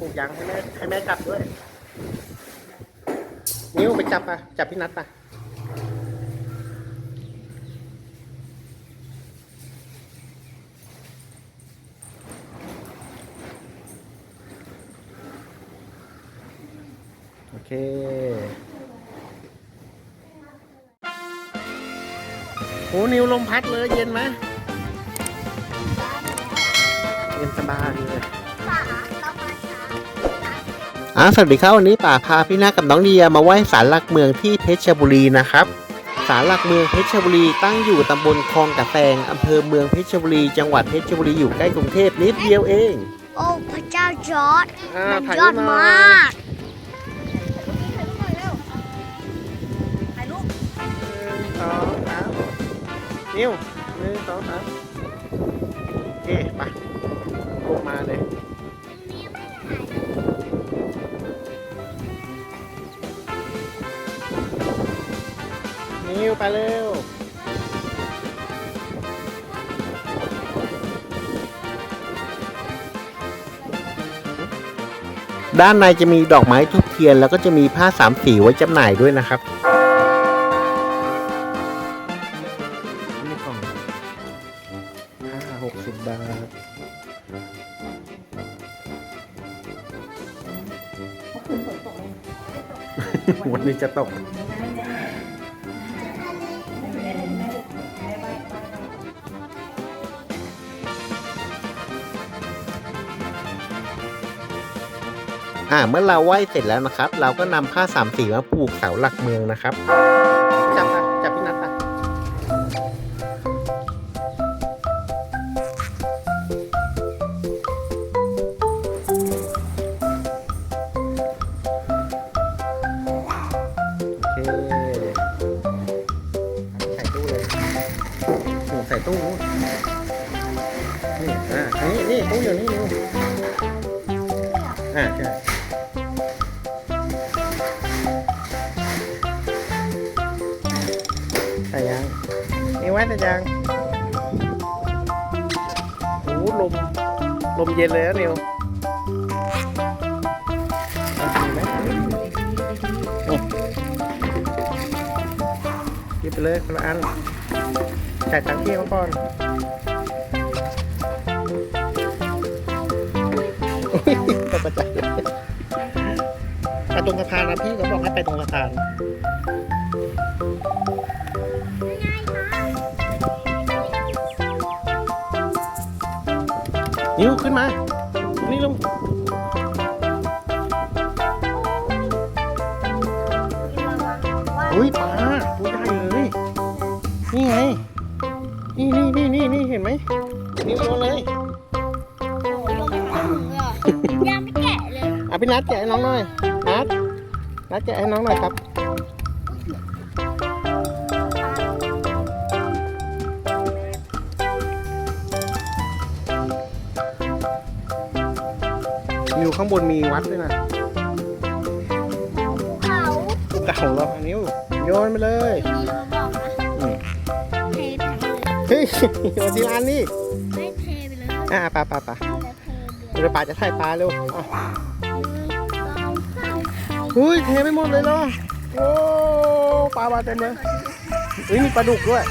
ผูกยางให้แม่ให้แม่จับด้วย นิ้วไปจับอะจับพี่นัทป่ะโอเคโหนิวลมพัดเลยเย็นไหมเย็นสบายเลย อ่าสวัสดีครับวันนี้ป่าพาพี่นาคกับน้องเดียมาไหว้ศาลหลักเมืองที่เพชรบุรีนะครับศาลหลักเมืองเพชรบุรีตั้งอยู่ตำบลคลองกระแตงอำเภอเมืองเพชรบุรีจังหวัดเพชรบุรีอยู่ใกล้กรุงเทพนิดเดียวเอง โอ้พระเจ้าจอร์ดอ่ามันถ่ายยอดรูปหน่มอยากหนึ่งสองสามนิ้วหนึ่งสองสามโอเคไป นิ้วไปเร็วด้านในจะมีดอกไม้ทุบเทียน แล้วก็จะมีผ้าสามสีไว้จำหน่ายด้วยนะครับนี่กล่องห้าหกสิบบาท วันนี้จะตก อ่าเมื่อเราไหว้เสร็จแล้วนะครับ เราก็นำผ้าสามสีมาผูกเสาหลักเมืองนะครับจับปะจับพี่นัทปะโอเคใส่ตู้เลยหนูใส่ตู้นี่อ่าอันนี้นี่ตู้อยู่นี่นิวอ่าใช่ ใส่ยังนี่ไว้แต่ยังโอ้ลม ลมเย็นเลยนะนิวไหมนี่หยิบไปเลยคนละอันจ่ายตังค์พี่เขาก่อนตกใจเลยไปตรงสะพานนะพี่เขาบอกให้ไปตรงสะพาน นิ้วขึ้นมา นี่ลงอุ้ยปลาตัวใหญ่เลย นี่ไง นี่นี่นี่นี่นี่เห็นไหมนิ้วโยนเลยยังไม่แกะเลย อะพี่นัดแกะให้น้องหน่อย นัดนัดแกะให้น้องหน่อยครับ อยู่ข้างบนมีวัดด้วยนะเขาภูเก่าเราอันนิ้วโยนไปเลยมีมาบอกนะอืมเทไปเลยเฮ้ยโยนที่ร้านนี่ไม่เทไปเลยอะปลาปลาปลาแล้วเทเดี๋ยวปลาจะถ่ายปลาเร็วอะหนึ่งสองสามเฮ้ยเทไม่หมดเลยเหรอโอ้ปลามาเต็มเลยเฮ้ยมีปลาดุกด้วย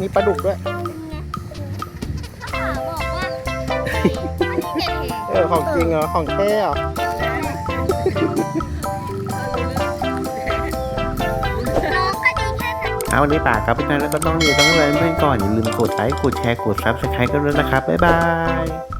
มีปลาดุกด้วยถ้าบอก ออของจริงเหรอ ของแท้เหรอน้องก็ดีแค่ไหนเอาวันนี้ป่าครับพี่นันแล้วก็ต้องเรียนต้องอะไรเพื่อนก่อนอย่าลืมกดไลค์กดแชร์กดซับสไครต์กันด้วยนะครับ บ๊ายบาย